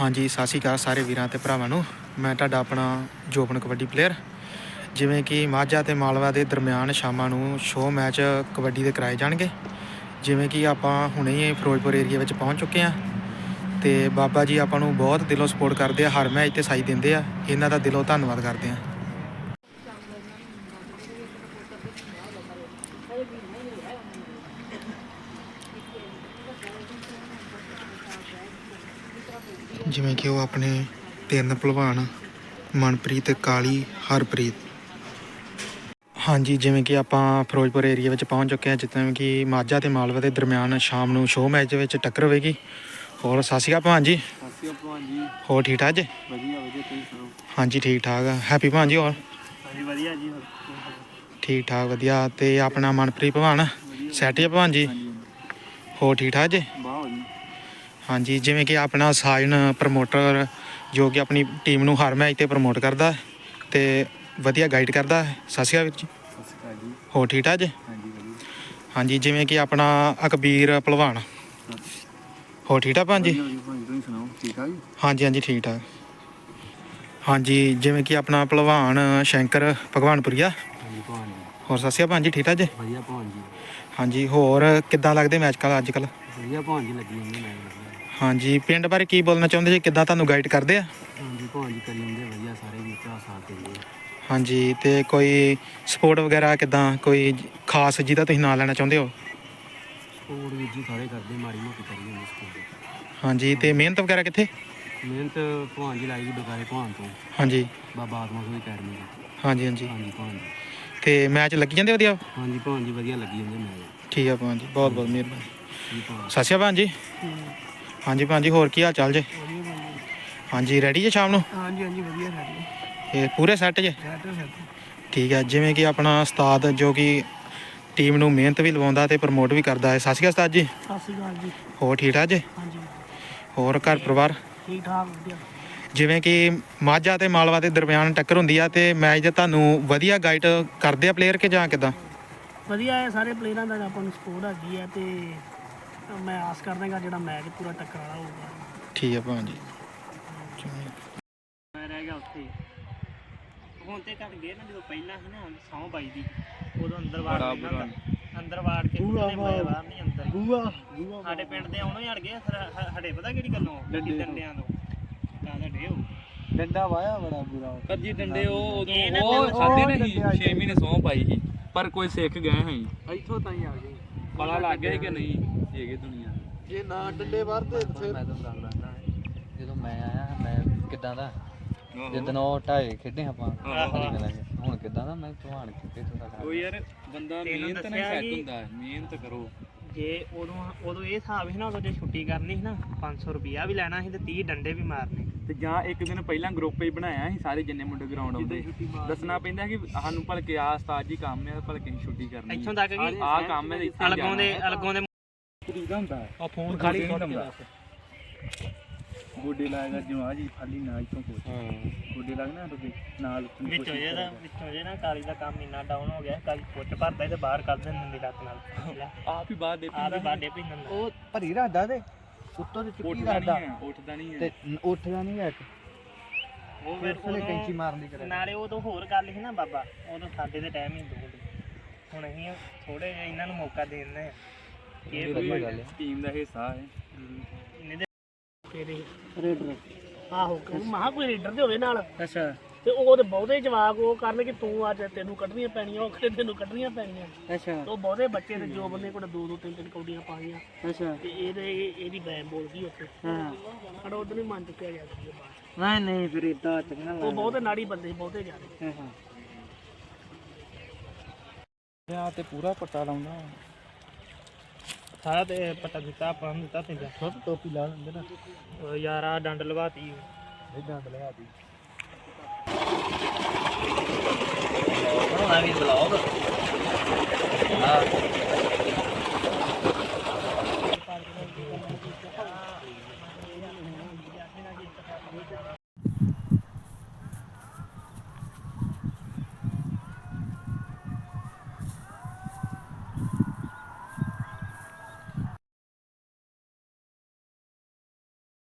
ਹਾਂਜੀ, ਸਤਿ ਸ਼੍ਰੀ ਅਕਾਲ ਸਾਰੇ ਵੀਰਾਂ ਤੇ ਭਰਾਵਾਂ ਨੂੰ। ਮੈਂ ਤੁਹਾਡਾ ਆਪਣਾ ਜੋਬਨ ਕਬੱਡੀ ਪਲੇਅਰ ਜਿਵੇਂ ਕਿ ਮਾਝਾ ਤੇ ਮਾਲਵਾ ਦੇ ਦਰਮਿਆਨ ਸ਼ਾਮਾਂ ਨੂੰ ਸ਼ੋਅ ਮੈਚ ਕਬੱਡੀ ਦੇ ਕਰਾਏ ਜਾਣਗੇ। ਜਿਵੇਂ ਕਿ ਆਪਾਂ ਹੁਣੇ ਹੀ ਫਿਰੋਜ਼ਪੁਰ ਏਰੀਆ ਵਿੱਚ ਪਹੁੰਚ ਚੁੱਕੇ ਹਾਂ। ਤੇ ਬਾਬਾ ਜੀ ਆਪਾਂ ਨੂੰ ਬਹੁਤ ਦਿਲੋਂ ਸਪੋਰਟ ਕਰਦੇ ਆ, ਹਰ ਮੈਚ ਤੇ ਸਾਈ ਦਿੰਦੇ ਆ। ਇਹਨਾਂ ਦਾ ਦਿਲੋਂ ਧੰਨਵਾਦ ਕਰਦੇ ਆ। ਜਿਵੇਂ ਕਿ ਉਹ ਆਪਣੇ ਤਿੰਨ ਭਲਵਾਨ ਮਨਪ੍ਰੀਤ ਕਾਲੀ ਹਰਪ੍ਰੀਤ। ਹਾਂਜੀ ਜਿਵੇਂ ਕਿ ਆਪਾਂ ਫਿਰੋਜ਼ਪੁਰ ਏਰੀਆ ਵਿੱਚ ਪਹੁੰਚ ਚੁੱਕੇ ਹਾਂ ਜਿੱਥੇ ਕਿ ਮਾਝਾ ਤੇ ਮਾਲਵਾ ਦੇ ਦਰਮਿਆਨ ਸ਼ਾਮ ਨੂੰ ਸ਼ੋਅ ਮੈਚ ਵਿੱਚ ਟੱਕਰ ਹੋਵੇਗੀ। ਹੋਰ ਸਤਿ ਸ਼੍ਰੀ ਅਕਾਲ ਭਾਣ ਜੀ ਸਤਿ ਸ਼੍ਰੀ ਅਕਾਲ ਭਲਵਾਨ ਜੀ ਹੋਰ ਠੀਕ ਠਾਕ ਜੀ? ਵਧੀਆ ਵਧੀਆ ਤੁਸੀਂ ਸੁਣਾਓ? ਹਾਂਜੀ ਠੀਕ ਠਾਕ ਆ। ਹੈਪੀ ਭਾਣ ਜੀ ਹੋਰ? ਹਾਂਜੀ ਵਧੀਆ ਜੀ ਠੀਕ ਠਾਕ ਵਧੀਆ। ਤੇ ਆਪਣਾ ਮਨਪ੍ਰੀਤ ਭਲਵਾਨ ਸੈਟ ਭਾਣ ਜੀ ਹੋਰ ਠੀਕ ਠਾਕ ਜੀ? ਬਾਹ ਜੀ। ਹਾਂਜੀ ਜਿਵੇਂ ਕਿ ਆਪਣਾ ਸਾਜਨ ਪ੍ਰਮੋਟਰ ਜੋ ਕਿ ਆਪਣੀ ਟੀਮ ਨੂੰ ਹਰ ਮੈਚ ਤੇ ਪ੍ਰਮੋਟ ਕਰਦਾ ਹੈ ਤੇ ਵਧੀਆ ਗਾਈਡ ਕਰਦਾ ਹੈ। ਸਤਿ ਸ਼੍ਰੀ ਅਕਾਲ ਵੀਰ ਜੀ। ਸਤਿ ਸ਼੍ਰੀ ਅਕਾਲ ਜੀ ਹੋਰ ਠੀਕ ਠਾਕ ਜੀ? ਹਾਂਜੀ ਵਧੀਆ ਹਾਂਜੀ ਜਿਵੇਂ ਕਿ ਆਪਣਾ ਅਕਬੀਰ ਭਲਵਾਨ। ਹੋਰ ਠੀਕ ਠਾਕ ਭਾਣ ਜੀ ਵਧੀਆ ਵਧੀਆ ਭਲਵਾਨ ਤੁਸੀਂ ਸੁਣਾਓ ਠੀਕ ਠਾਕ ਜੀ? ਹਾਂਜੀ ਹਾਂਜੀ ਠੀਕ ਠਾਕ। ਹਾਂਜੀ ਜਿਵੇਂ ਕਿ ਆਪਣਾ ਭਲਵਾਨ ਸ਼ੰਕਰ ਭਗਵਾਨਪੁਰੀਆ। ਹਾਂਜੀ ਭਲਵਾਨ ਜੀ। ਹੋਰ ਸਤਿ ਸ਼੍ਰੀ ਅਕਾਲ ਭਾਣ ਜੀ ਠੀਕ ਠਾਕ ਜੀ? ਵਧੀਆ ਜੀ। ਹਾਂਜੀ ਹੋਰ ਕਿੱਦਾਂ ਲੱਗਦੇ ਮੈਚ ਕੱਲ ਅੱਜ ਕੱਲ ਵਧੀਆ ਜੀ ਲੱਗੀ ਜਾਂਦੀ ਮੈਂ ਵਧੀਆ। ਹਾਂਜੀ ਪਿੰਡ ਬਾਰੇ ਕੀ ਬੋਲਣਾ ਚਾਹੁੰਦੇ ਜੀ ਕਿੱਦਾਂ ਤੁਹਾਨੂੰ ਗਾਈਡ ਕਰਦੇ ਆ? ਹਾਂਜੀ ਜੀ ਕਰੀ ਜਾਂਦੇ ਵਧੀਆ ਸਾਰੇ ਵੀ ਭਰਾ ਸਾਥ ਦਿੰਦੇ ਆ। ਹਾਂਜੀ ਤੇ ਕੋਈ ਸਪੋਰਟ ਵਗੈਰਾ ਕਿੱਦਾਂ ਕੋਈ ਖਾਸ ਜਿਹਦਾ ਤੁਸੀਂ ਨਾਂ ਲੈਣਾ ਚਾਹੁੰਦੇ ਹੋ? ਸਪੋਰਟ ਵੀਰ ਜੀ ਸਾਰੇ ਕਰਦੇ ਮਾੜੀ ਮੋਟੀ ਕਰੀ ਜਾਂਦੇ ਸਪੋਰਟ ਹਾਂਜੀ ਤੇ ਮਿਹਨਤ ਵਗੈਰਾ ਕਿੱਥੇ? ਮਿਹਨਤ ਜੀ ਲਾਈ ਜੀ ਬਕਾਰੇ ਤੋਂ। ਹਾਂਜੀ। ਬਾਬਾ ਆਤਮਾ ਕੋਈ ਅਕੈਡਮੀ ਹਾਂਜੀ ਹਾਂਜੀ। ਹਾਂਜੀ ਜੀ। ਤੇ ਮੈਚ ਲੱਗੀ ਜਾਂਦੇ ਵਧੀਆ? ਹਾਂਜੀ ਭਲਵਾਨ ਜੀ ਵਧੀਆ ਲੱਗੀ ਜਾਂਦੇ ਮੈਂ ਠੀਕ ਆ ਭਾਂ ਜੀ ਬਹੁਤ ਬਹੁਤ ਮਿਹਰਬਾਨੀ। ਜੀ ਭਲਵਾਨ ਸਤਿ ਸ਼੍ਰੀ ਅਕਾਲ ਭਾਂ ਜੀ। ਹਾਂਜੀ ਭਾਂ ਜੀ ਹੋਰ ਕੀ ਹਾਲ ਚਾਲ ਜੇ? ਹਾਂਜੀ ਰੈਡੀ ਜੇ ਸ਼ਾਮ ਨੂੰ? ਹਾਂਜੀ ਹਾਂਜੀ ਵਧੀਆ ਸਾਡੀ ਇਹ ਪੂਰੇ ਸੈੱਟ ਜੇ? ਸੈਟ ਸੈਟ ਠੀਕ ਹੈ ਜਿਵੇਂ ਕਿ ਆਪਣਾ ਉਸਤਾਦ ਜੋ ਕਿ ਟੀਮ ਨੂੰ ਮਿਹਨਤ ਵੀ ਲਵਾਉਂਦਾ ਤੇ ਪ੍ਰਮੋਟ ਵੀ ਕਰਦਾ ਹੈ। ਸਤਿ ਸ਼੍ਰੀ ਅਕਾਲ ਉਸਤਾਦ ਜੀ। ਸਤਿ ਸ਼੍ਰੀ ਅਕਾਲ ਜੀ। ਹੋਰ ਠੀਕ ਠਾਕ ਜੇ? ਹਾਂਜੀ। ਹੋਰ ਘਰ ਪਰਿਵਾਰ? ਠੀਕ ਠਾਕ ਵਧੀਆ। ਜਿਵੇਂ ਕਿ ਮਾਝਾ ਤੇ ਮਾਲਵਾ ਦੇ ਦਰਮਿਆਨ ਟੱਕਰ ਹੁੰਦੀ ਆ ਤੇ ਮੈਚ ਦੇ ਤੁਹਾਨੂੰ ਵਧੀਆ ਗਾਈਡ ਕਰਦੇ ਆ ਪਲੇਅਰ ਕਿ ਜਾਂ ਕਿਦਾਂ? ਵਧੀਆ ਹੈ ਸਾਰੇ ਪਲੇਅਰਾਂ ਦਾ ਆਪਾਂ ਨੂੰ ਸਪੋਰਟ ਹੈਗੀ ਹੈ ਤੇ ਮੈਂ ਆਸ ਕਰਦਾਗਾ ਜਿਹੜਾ ਮੈਚ ਪੂਰਾ ਟੱਕਰ ਵਾਲਾ ਹੋਊਗਾ। ਠੀਕ ਹੈ ਭਾਂ ਜੀ ਮੈਂ ਰਹਿ ਗਿਆ ਉੱਥੇ। ਹੁਣ ਤੇ ਘਟ ਗਏ ਨਾ ਜਦੋਂ ਪਹਿਲਾਂ ਸੀ ਨਾ ਸੌ ਬਾਈ ਦੀ ਉਦੋਂ ਅੰਦਰ ਵਾੜ ਬੁਰਾ। ਹੁੰਦਾ। ਅੰਦਰ ਵਾੜ ਕੇ ਉਹਨੇ ਬਾਹਰ ਬਾਹਰ। ਨਹੀਂ ਅੰਦਰ। ਬੂਆ ਬੂਆ ਸਾਡੇ ਪਿੰਡ ਦੇ ਆਉਣੋਂ ਹੀ ਹਟ ਗਏ ਸਾਡੇ ਪਤਾ ਕਿਹੜੀ ਗੱਲੋਂ? ਡੰਡਿਆਂ ਤੋਂ। ਤਾਂ ਡੰਡਾ ਵਾਇਆ ਬੜਾ ਬੁਰਾ ਪਰ ਜੀ ਡੰਡੇ ਉਹ ਉਦੋਂ ਇਹ ਨਾ ਉਹ ਉਹ ਖਾਦੇ ਡੰਡੇ ਨਹੀਂ ਆ 6 ਮਹੀਨੇ ਸੌਂ ਪਾਈ ਸੀ ਪਰ ਕੋਈ ਸਿੱਖ ਗਏ ਹਾਂ ਇੱਥੋਂ ਤਾਂ ਹੀ ਆ ਗਏ। ਪਤਾ ਲੱਗ ਗਿਆ ਸੀ ਕਿ ਨਹੀਂ ਹੈਗੇ ਦੁਨੀਆ ਜੇ ਨਾ ਡੰਡੇ ਵਰਦੇ ਫਿਰ ਮੈਂ ਤੁਹਾਨੂੰ ਦੱਸਦਾ ਜਦੋਂ ਮੈਂ ਆਇਆ ਮੈਂ ਕਿੱਦਾਂ ਦਾ? ਜਦੋਂ ਉਹ ਢਾਏ ਖੇਡੇ ਆਪਾਂ ਆਹੋ। ਹਰੀ ਕਰਾਂਗੇ ਹੁਣ ਕਿੱਦਾਂ ਦਾ? ਮੈਂ ਭਲਵਾਨ ਕਿੱਥੇ ਤੋਂ ਦਾ ਉਹ ਯਾਰ ਬੰਦਾ ਤੈਨੂੰ ਮਿਹਨਤ ਨਾਲ ਦੱਸਿਆ ਸੈੱਟ ਕਿ- ਹੁੰਦਾ ਹੈ ਮਿਹਨਤ ਕਰੋ। ਜੇ ਉਦੋਂ ਉਦੋਂ ਇਹ ਹਿਸਾਬ ਸੀ ਨਾ ਉਦੋਂ ਜੇ ਛੁੱਟੀ ਕਰਨੀ ਸੀ ਨਾ 500 ਰੁਪਿਆ ਵੀ ਲੈਣਾ ਸੀ ਤੇ 30 ਡੰਡੇ ਵੀ ਮਾਰਨੇ। ਤੇ ਜਾਂ ਇੱਕ ਦਿਨ ਪਹਿਲਾਂ ਗਰੁੱਪ ਹੀ ਬਣਾਇਆ ਸੀ ਸਾਰੇ ਜਿੰਨੇ ਮੁੰਡੇ ਗਰਾਊਂਡ ਆਉਂਦੇ। ਦੱਸਣਾ ਪੈਂਦਾ ਕਿ ਸਾਨੂੰ ਭਲਕੇ ਆ ਉਸਤਾਦ ਜੀ ਕੰਮ ਹੈ ਭਲਕੇ ਅਸੀਂ ਛੁੱਟੀ ਕਰਨੀ ਇੱਥੋਂ ਤੱਕ ਕਿ ਆ ਕੰਮ ਹੈ ਇੱਥੇ ਅਲਗੋਂ ਦੇ ਅਲਗੋਂ ਦੇ ਆ ਫੋਨ ਖਾਲੀ ਗੋਡੇ ਲਾਏਗਾ ਜਮਾ ਜੀ ਖਾਲੀ ਨਾ ਇੱਥੋਂ ਕੋਚ ਗੋਡੇ ਲੱਗਣਾ ਤੇ ਨਾਲ ਵਿੱਚੋਂ ਜਿਹਦਾ ਵਿੱਚੋਂ ਜੇ ਨਾ ਕਾਲੀ ਦਾ ਕੰਮ ਇੰਨਾ ਡਾਊਨ ਹੋ ਗਿਆ ਕਾਲੀ ਪੁੱਟ ਭਰਦਾ ਤੇ ਬਾਹਰ ਕੱਢ ਦਿੰਦੇ ਨੇ ਲੱਤ ਨਾਲ। ਆਪ ਹੀ ਬਾਹਰ ਦੇ ਪਿੰਨ ਉਹ ਭਰੀ ਰੱਖਦਾ ਤੇ। ਉੱਤੋਂ ਤੇ ਚੁੱਕੀ ਉੱਠਦਾ ਨਹੀਂ ਹੈ ਉੱਠਦਾ ਨਹੀਂ ਤੇ ਹੈ ਨ- ਉੱਠਦਾ ਨਹੀਂ ਇੱਕ। ਉਹ ਫਿਰ ਫਿਰ ਉਦੋਂ- ਕੈਂਚੀ ਮਾਰਨ ਦੀ ਕਰੇ ਨਾਲੇ ਉਦੋਂ ਹੋਰ ਗੱਲ ਸੀ ਨਾ ਬਾਬਾ ਉਦੋਂ ਸਾਡੇ ਦੇ ਟਾਈਮ ਹੀ ਦੋ ਹੁਣ ਅਸੀਂ ਥੋੜੇ ਜਿਹਾ ਇਹਨਾਂ ਨੂੰ ਮੌਕਾ ਦੇ ਦਿੰਦੇ ਆ ਇਹ ਵਧੀਆ ਗੱਲ ਹੈ। ਟੀਮ ਦਾ ਹਿੱਸਾ ਹੈ। ਇਹਨੇ ਦੇ ਰੇਡਰ। ਆਹੋ ਮਹਾ ਕੋਈ ਰੇਡਰ ਦੇ ਹੋਵੇ ਨਾਲ। ਅੱਛਾ। ਤੇ ਉਹ ਤੇ ਬਹੁਤੇ ਜਵਾਕ ਉਹ ਕਰਨ ਕਿ ਤੂੰ ਅੱਜ ਤੈਨੂੰ ਕੱਢਣੀਆਂ ਪੈਣੀਆਂ ਉਹ ਕਹਿੰਦੇ ਤੈਨੂੰ ਕੱਢਣੀਆਂ ਪੈਣੀਆਂ। ਅੱਛਾ। ਉਹ ਬਹੁਤੇ ਬੱਚੇ ਤੇ ਜੋ ਬੰਦੇ ਕੋਲ ਦੋ ਦੋ ਤਿੰਨ ਤਿੰਨ ਕੌਡੀਆਂ ਪਾਈਆਂ। ਅੱਛਾ। ਤੇ ਇਹਦੇ ਇਹਦੀ ਬੈਮ ਬੋਲ ਗਈ ਉੱਥੇ। ਹਾਂ। ਸਾਡਾ ਉਦੋਂ ਹੀ ਮੰਨ ਚੁੱਕਿਆ ਗਿਆ ਸੀ ਬਾਅਦ ਨਹੀਂ ਨਹੀਂ ਫਿਰ ਇਦਾਂ ਚੰਗਾ ਉਹ ਬਹੁਤੇ ਨਾੜੀ ਬੰਦੇ ਸੀ ਬਹੁਤੇ ਜ਼ਿਆਦਾ। ਹਾਂ ਹਾਂ। ਤੇ ਪੂਰਾ ਪੱਟਾ ਲਾਉਂਦਾ। ਸਾਰਾ ਤੇ ਪਤਾ ਦਿੱਤਾ ਆਪਾਂ ਨੂੰ ਦਿੱਤਾ ਪੈਂਦਾ ਸਭ ਟੋਪੀ ਲਾ ਲੈਂਦੇ ਨਾ। ਯਾਰ ਆ ਡੰਡ ਲਵਾਤੀ। ਇਹ ਡੰਡ ਲਿਆ ਦੀ Ah, wie ist es.